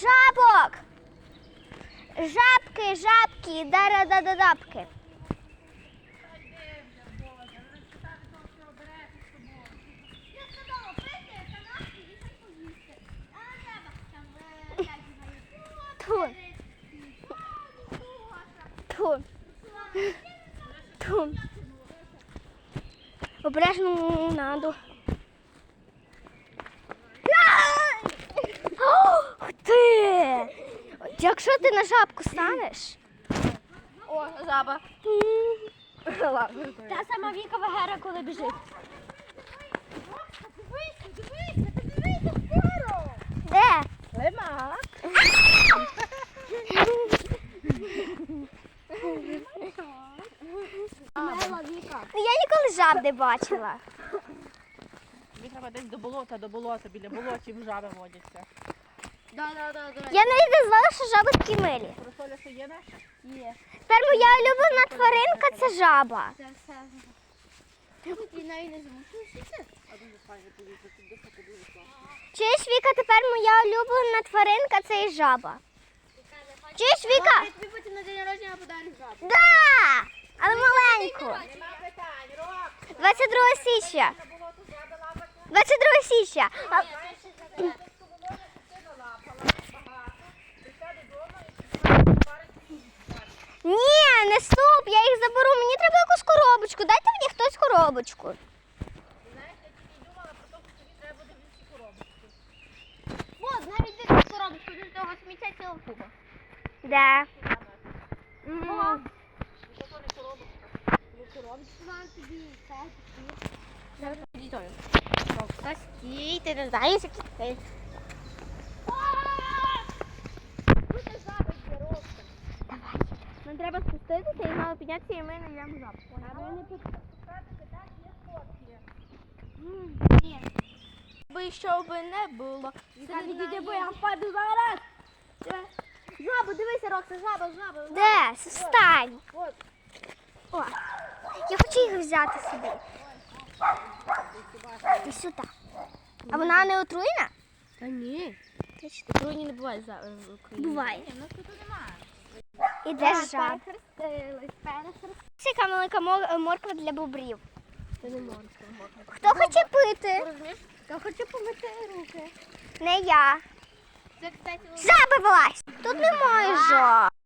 жабок. Жабки, жабки, дара-да-да-дабки. Ту. Ту. Ту. Обережно надо. Ти! Якщо ти на жабку станеш. О, жаба. Ладно. Та сама Віка Вегера, коли біжить. Де? Лима. Ну, Я ніколи жаб не бачила. Треба десь до болота, до болота, біля болотів жаби водяться. Да, да, да, да. Я навіть не знала, що жаби такі милі. Просоля, що є наша? Є. Тепер моя улюблена тваринка це жаба. Це все. Навіть не. Чуєш, Віка, тепер моя улюблена тваринка це і жаба. Чуєш, Віка? Я тобі потім на день народження подарю жабу. Да! Але маленьку. Питань, рок! 22 січня. На болото жаби лапати. 22 січня. А- Ні, не стоп, я їх заберу. Мені треба якусь коробочку. Дайте мені хтось коробочку. От, навіть ти тут коробочку, до того сміття ціла купа. Де? О, Вам тобі це Та стій, ти не знаєш, які це. Тут жаби є ростом. Давай. Нам треба спуститися і ми знайдемо жабку. Ні. Би що би не було. Це відійде, бо я впаду зараз. Жаба, дивися, Рокса, жаба, жаба. Де? Встань. От. О, я хочу їх взяти собі. І сюди. А вона не отруєна? Та ні. Точно. Труні не буває за в Україні. Буває. Ні, в нас тут немає. І де ж Перехрестились, перехрестились. Це яка маленька морква для бобрів. Це не можна. Хто хоче пити? Хто Я хочу помити руки. Не я. Це, кстати, Жаби! Тут немає жаб.